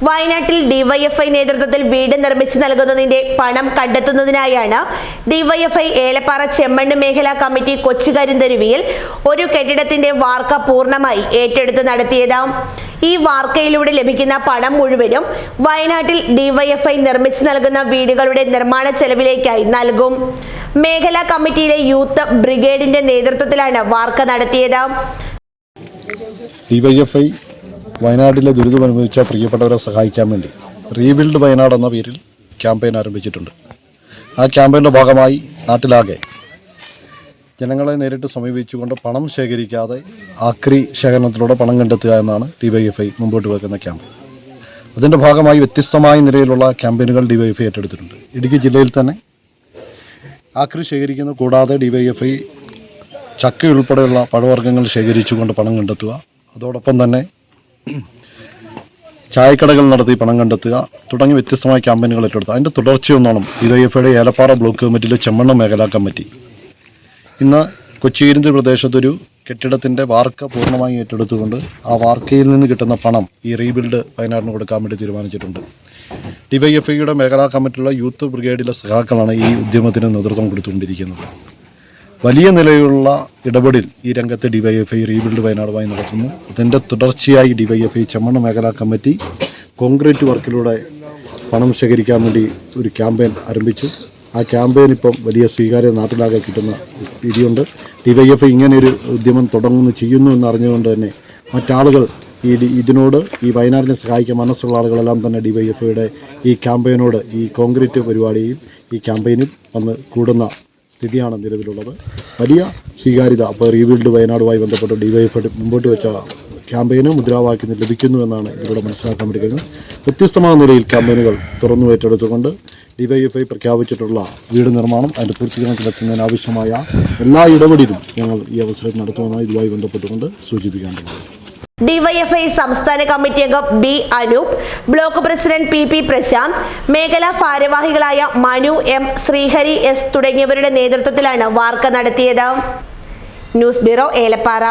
വയനാട്ടിൽ ഡിവൈഎഫ്ഐ നേതൃത്വത്തിൽ വീട് നിർമ്മിച്ചു നൽകുന്നതിന്റെ പണം കണ്ടെത്തുന്നതിനായാണ് ഡിവൈഎഫ്ഐ ഏലപ്പാറ ചെമ്മണ്ണ് മേഖലാ കമ്മിറ്റി കൊച്ചുകരിന്തരുവിയിൽ ഒരു കെട്ടിടത്തിന്റെ വാർക്ക പൂർണമായി ഏറ്റെടുത്ത് നടത്തിയത് ഈ വാർക്കയിലൂടെ ലഭിക്കുന്ന പണം മുഴുവനും വയനാട്ടിൽ ഡിവൈഎഫ്ഐ നിർമ്മിച്ചു നൽകുന്ന വീടുകളുടെ നിർമ്മാണ ചെലവിലേക്കായി നൽകും. മേഖലാ കമ്മിറ്റിയിലെ യൂത്ത് ബ്രിഗേഡിന്റെ നേതൃത്വത്തിലാണ് വാർക്ക നടത്തിയത് ഡിവൈഎഫ്ഐ വയനാട്ടിലെ ദുരിതമനുഭവിച്ച പ്രിയപ്പെട്ടവരെ സഹായിക്കാൻ വേണ്ടി റീബിൽഡ് വയനാട് എന്ന പേരിൽ ക്യാമ്പയിൻ ആരംഭിച്ചിട്ടുണ്ട്. ആ ക്യാമ്പയിന്റെ ഭാഗമായി നാട്ടിലാകെ ജനങ്ങളെ നേരിട്ട് സമീപിച്ചുകൊണ്ട് പണം ശേഖരിക്കാതെ ആക്രി ശേഖരണത്തിലൂടെ പണം കണ്ടെത്തുക എന്നാണ് ഡിവൈഎഫ്ഐ മുമ്പോട്ട് വെക്കുന്ന ക്യാമ്പ് അതിന്റെ ഭാഗമായി വ്യത്യസ്തമായ നിലയിലുള്ള ക്യാമ്പയിനുകൾ ഡിവൈഎഫ്ഐ ഏറ്റെടുത്തിട്ടുണ്ട്. ഇടുക്കി ജില്ലയിൽ തന്നെ ആക്രി ശേഖരിക്കുന്നത് കൂടാതെ ഡിവൈഎഫ്ഐ ചക്ക ഉൾപ്പെടെയുള്ള പഴവർഗങ്ങൾ ശേഖരിച്ചുകൊണ്ട് പണം കണ്ടെത്തുക. അതോടൊപ്പം തന്നെ ചായക്കടകൾ നടത്തി പണം കണ്ടെത്തുക തുടങ്ങിയ വ്യത്യസ്തമായ ക്യാമ്പയിനുകൾ ഏറ്റെടുത്തു. അതിന്റെ തുടർച്ചയൊന്നോണം ഐയുടെ ഏലപ്പാറ ബ്ലോക്ക് കമ്മിറ്റിയിലെ ചെമ്മണ്ണ മേഖലാ കമ്മിറ്റി. ഇന്ന് കൊച്ചിയിരുന്തി പ്രദേശത്തൊരു കെട്ടിടത്തിന്റെ വാർക്ക പൂർണമായി ഏറ്റെടുത്തുകൊണ്ട് ആ വാർക്കയിൽ നിന്ന് കിട്ടുന്ന പണം ഈ റീബിൽഡ് വയനാടിന് കൊടുക്കാൻ വേണ്ടി തീരുമാനിച്ചിട്ടുണ്ട്. ഡിവൈഎഫ്ഐയുടെ മേഖലാ കമ്മിറ്റിയുള്ള യൂത്ത് ബ്രിഗേഡിലെ സഹാക്കളാണ് ഈ ഉദ്യമത്തിന് നേതൃത്വം കൊടുത്തുകൊണ്ടിരിക്കുന്നത്. വലിയ നിലയിലുള്ള ഇടപെടൽ ഈ രംഗത്ത് ഡിവൈഎഫ്ഐ റീബിൽഡ് വയനാടുമായി നടത്തുന്നു. അതിന്റെ തുടർച്ചയായി ഡിവൈഎഫ്ഐ ചെമ്മണ്ണ മേഖലാ കമ്മിറ്റി കോൺക്രീറ്റ് വർക്കിലൂടെ പണം ശേഖരിക്കാൻ വേണ്ടി ഒരു ക്യാമ്പയിൻ ആരംഭിച്ചു. ആ ക്യാമ്പയിൻ ഇപ്പം വലിയ സ്വീകാര്യത നാട്ടിലാകെ കിട്ടുന്ന സ്ഥിതിയുണ്ട് ഡിവൈഎഫ്ഐ ഇങ്ങനെ ഒരു ഉദ്യമം തുടങ്ങുന്നു ചെയ്യുന്നു എന്നറിഞ്ഞുകൊണ്ട് തന്നെ മറ്റാളുകൾ ഈ ഇതിനോട് ഈ വയനാടിനെ സഹായിക്കാൻ മനസ്സുള്ള ആളുകളെല്ലാം തന്നെ ഡിവൈഎഫ്ഐയുടെ ഈ ക്യാമ്പയിനോട് ഈ കോൺക്രീറ്റ് പരിപാടിയിൽ ഈ ക്യാമ്പയിനിൽ വന്ന് കൂടുന്ന സ്ഥിതിയാണ് നിലവിലുള്ളത്. വലിയ സ്വീകാര്യത അപ്പോൾ റീബിൽഡ് വയനാടുമായി ബന്ധപ്പെട്ട് ഡിവൈഎഫ് മുമ്പോട്ട് വെച്ച ക്യാമ്പയിന് മുദ്രാവാക്യം ലഭിക്കുന്നു എന്നാണ് ഇതിലൂടെ മനസ്സിലാക്കാൻ കഴിയുന്നത്. വ്യത്യസ്തമായ നിലയിൽ ക്യാമ്പയിനുകൾ തുറന്നു ഏറ്റെടുത്തുകൊണ്ട് ഡിവൈഎഫ്ഐ പ്രഖ്യാപിച്ചിട്ടുള്ള വീട് നിർമ്മാണം അതിന്റെ പൂർത്തീകരണത്തിലെത്തുന്നതിന് ആവശ്യമായ എല്ലാ ഇടപെടലും ഞങ്ങൾ ഈ അവസരത്തിൽ നടത്തുമെന്നാണ് ഇതുമായി ബന്ധപ്പെട്ടുകൊണ്ട് സൂചിപ്പിക്കേണ്ടത് ഡിവൈഎഫ്ഐ സംസ്ഥാന കമ്മിറ്റി അംഗം B Anoop block president P P Prashanth മേഖലാ ഭാരവാഹികളായ മനു എം ശ്രീഹരി എസ് തുടങ്ങിയവരുടെ നേതൃത്വത്തിലാണ് വാർക്ക നടത്തിയത്. News bureau Elappara.